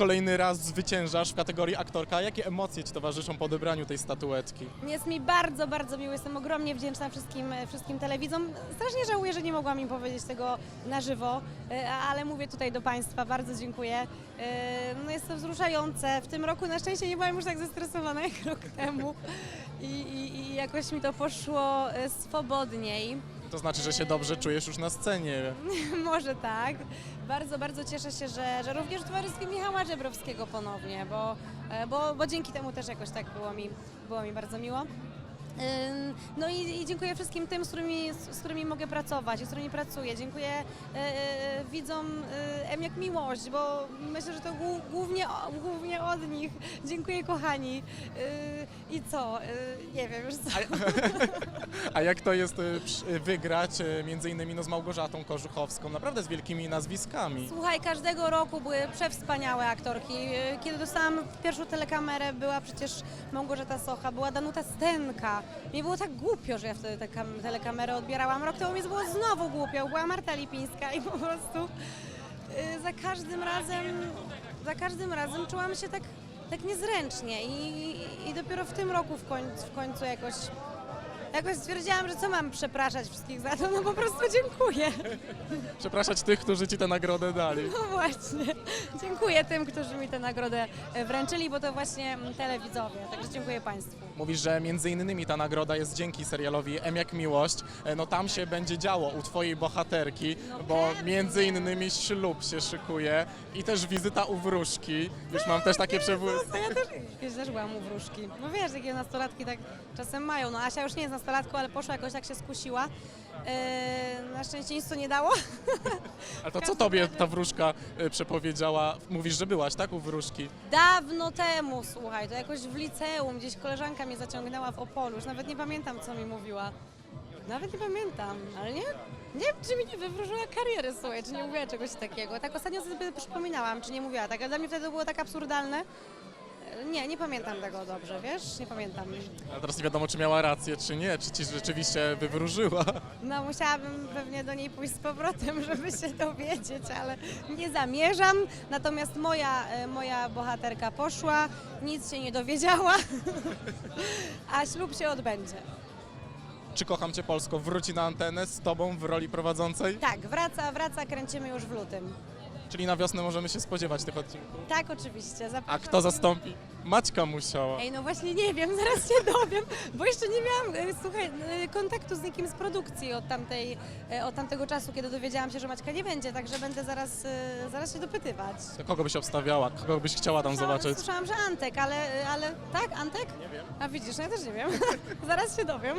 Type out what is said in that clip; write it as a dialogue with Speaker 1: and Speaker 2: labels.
Speaker 1: kolejny raz zwyciężasz w kategorii aktorka. Jakie emocje Ci towarzyszą po odebraniu tej statuetki?
Speaker 2: Jest mi bardzo, bardzo miło. Jestem ogromnie wdzięczna wszystkim, wszystkim telewidzom. Strasznie żałuję, że nie mogłam im powiedzieć tego na żywo, e, ale mówię tutaj do Państwa. Bardzo dziękuję. E, No jest to wzruszające. W tym roku na szczęście nie byłam już tak zestresowana jak rok temu i, i, i jakoś mi to poszło e, swobodniej.
Speaker 1: To znaczy, że się dobrze czujesz już na scenie.
Speaker 2: Może tak. Bardzo, bardzo cieszę się, że, że również w towarzystwie Michała Żebrowskiego ponownie, bo, e, bo, bo dzięki temu też jakoś tak było mi, było mi bardzo miło. No i, i dziękuję wszystkim tym, z którymi, z, z którymi mogę pracować i z którymi pracuję. Dziękuję e, e, widzom e, M jak miłość, bo myślę, że to głó- głównie, głównie od nich. Dziękuję kochani. E, I co? E, nie wiem już co.
Speaker 1: A jak to jest y, y, wygrać y, między innymi no, z Małgorzatą Korzuchowską, naprawdę z wielkimi nazwiskami.
Speaker 2: Słuchaj, każdego roku były przewspaniałe aktorki. Kiedy dostałam pierwszą telekamerę, była przecież Małgorzata Socha, była Danuta Stenka. Mi było tak głupio, że ja wtedy tę kam- telekamerę odbierałam. Rok temu mi było znowu głupio, była Marta Lipińska i po prostu y, za każdym razem, za każdym razem czułam się tak, tak niezręcznie i, i dopiero w tym roku w końcu, w końcu jakoś Jakoś stwierdziłam, że co mam przepraszać wszystkich za to, no po prostu dziękuję.
Speaker 1: Przepraszać tych, którzy Ci tę nagrodę dali.
Speaker 2: No właśnie. Dziękuję tym, którzy mi tę nagrodę e, wręczyli, bo to właśnie mm, telewidzowie. Także dziękuję Państwu.
Speaker 1: Mówisz, że między innymi ta nagroda jest dzięki serialowi M jak miłość. E, No tam się będzie działo u Twojej bohaterki,
Speaker 2: No
Speaker 1: bo
Speaker 2: pewnie.
Speaker 1: między innymi ślub się szykuje i też wizyta u wróżki. Już mam też takie.
Speaker 2: No, ja też też byłam u wróżki. No wiesz, takie nastolatki tak czasem mają. No Asia już nie jest nastolatką, ale poszła jakoś tak się skusiła. E, na szczęście nic to nie dało.
Speaker 1: Ale to co Tobie ta wróżka e, przepowiedziała? Mówisz, że byłaś, tak, u wróżki?
Speaker 2: Dawno temu, słuchaj, to jakoś w liceum, gdzieś koleżanka mnie zaciągnęła w Opolu. Już nawet nie pamiętam, co mi mówiła. Nawet nie pamiętam, ale nie, nie wiem, czy mi nie wywróżyła kariery, słuchaj, czy nie mówiła czegoś takiego. Tak ostatnio sobie przypominałam, czy nie mówiła tak, ale dla mnie wtedy to było tak absurdalne. Nie, nie pamiętam tego dobrze, wiesz, nie pamiętam.
Speaker 1: A teraz nie wiadomo, czy miała rację, czy nie, czy Ci rzeczywiście wywróżyła.
Speaker 2: No musiałabym pewnie do niej pójść z powrotem, żeby się dowiedzieć, ale nie zamierzam. Natomiast moja, e, moja bohaterka poszła, nic się nie dowiedziała, a ślub się odbędzie.
Speaker 1: Czy Kocham Cię Polsko wróci na antenę z Tobą w roli prowadzącej?
Speaker 2: Tak, wraca, wraca, kręcimy już w lutym.
Speaker 1: Czyli na wiosnę możemy się spodziewać tych odcinków.
Speaker 2: Tak, oczywiście.
Speaker 1: A
Speaker 2: Zapraszam.
Speaker 1: kto zastąpi? Maćka musiała.
Speaker 2: Ej, no właśnie nie wiem, zaraz się dowiem, bo jeszcze nie miałam, e, słuchaj, e, kontaktu z nikim z produkcji od, tamtej, e, od tamtego czasu, kiedy dowiedziałam się, że Maćka nie będzie, także będę zaraz, e, zaraz się dopytywać.
Speaker 1: To Kogo byś obstawiała? Kogo byś chciała tam
Speaker 2: Słyszałam-
Speaker 1: zobaczyć?
Speaker 2: Słyszałam, że Antek, ale, ale tak, Antek? Nie wiem. A widzisz, no ja też nie wiem. Zaraz się dowiem.